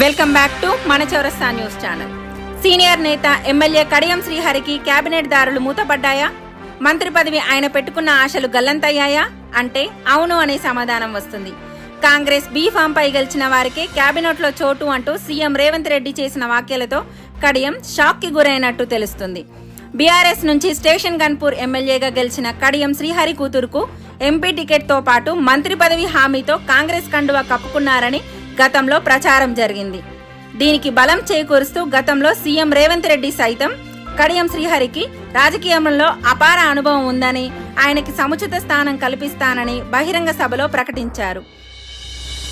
Welcome back to మన చౌరస్తా news channel. Senior నేత ఎమ్మెల్యే కడియం శ్రీహరికి కేబినెట్ దారులు మూతపడ్డాయా? మంత్రి పదవి ఆయన పెట్టుకున్న ఆశలు గల్లంతయ్యాయా? అంటే అవును అనే సమాధానం వస్తుంది. కాంగ్రెస్ బీ ఫామ్ పై గెలిచిన వారికే కేబినెట్లో చోటు అంటూ సీఎం రేవంత్ రెడ్డి చేసిన వ్యాఖ్యలతో కడియం షాక్కి గురైనట్టు తెలుస్తుంది. బీఆర్ఎస్ నుంచి స్టేషన్ గన్పూర్ ఎమ్మెల్యేగా గెలిచిన కడియం శ్రీహరి కూతురుకు ఎంపీ టికెట్తో పాటు మంత్రి పదవి హామీతో కాంగ్రెస్ కండువా కప్పుకున్నారని గతంలో ప్రచారం జరిగింది. దీనికి బలం చేకూరుస్తూ గతంలో సీఎం రేవంత్ రెడ్డి సైతం కడియం శ్రీహరికి రాజకీయంలో అపార అనుభవం ఉందని ఆయనకి సముచిత స్థానం కల్పిస్తానని బహిరంగ సభలో ప్రకటించారు.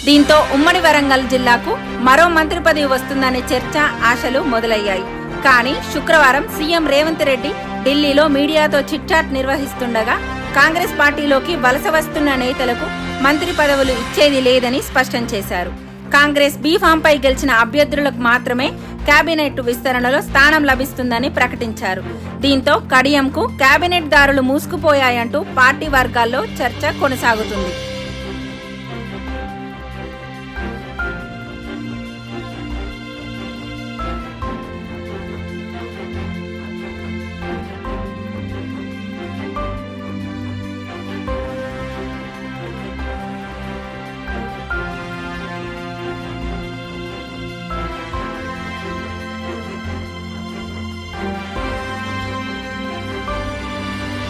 దీంతో ఉమ్మడి వరంగల్ జిల్లాకు మరో మంత్రి పదవి వస్తుందనే చర్చ ఆశలు మొదలయ్యాయి. కానీ శుక్రవారం సీఎం రేవంత్ రెడ్డి ఢిల్లీలో మీడియాతో చిట్చాట్ నిర్వహిస్తుండగా కాంగ్రెస్ పార్టీలోకి వలస వస్తున్న నేతలకు మంత్రి పదవులు ఇచ్చేది లేదని స్పష్టం చేశారు. కాంగ్రెస్ బీ గెలిచిన అభ్యర్థులకు మాత్రమే కేబినెట్ విస్తరణలో స్థానం లభిస్తుందని ప్రకటించారు. దీంతో కడియంకు కేబినెట్ దారులు మూసుకుపోయాయంటూ పార్టీ వర్గాల్లో చర్చ కొనసాగుతుంది.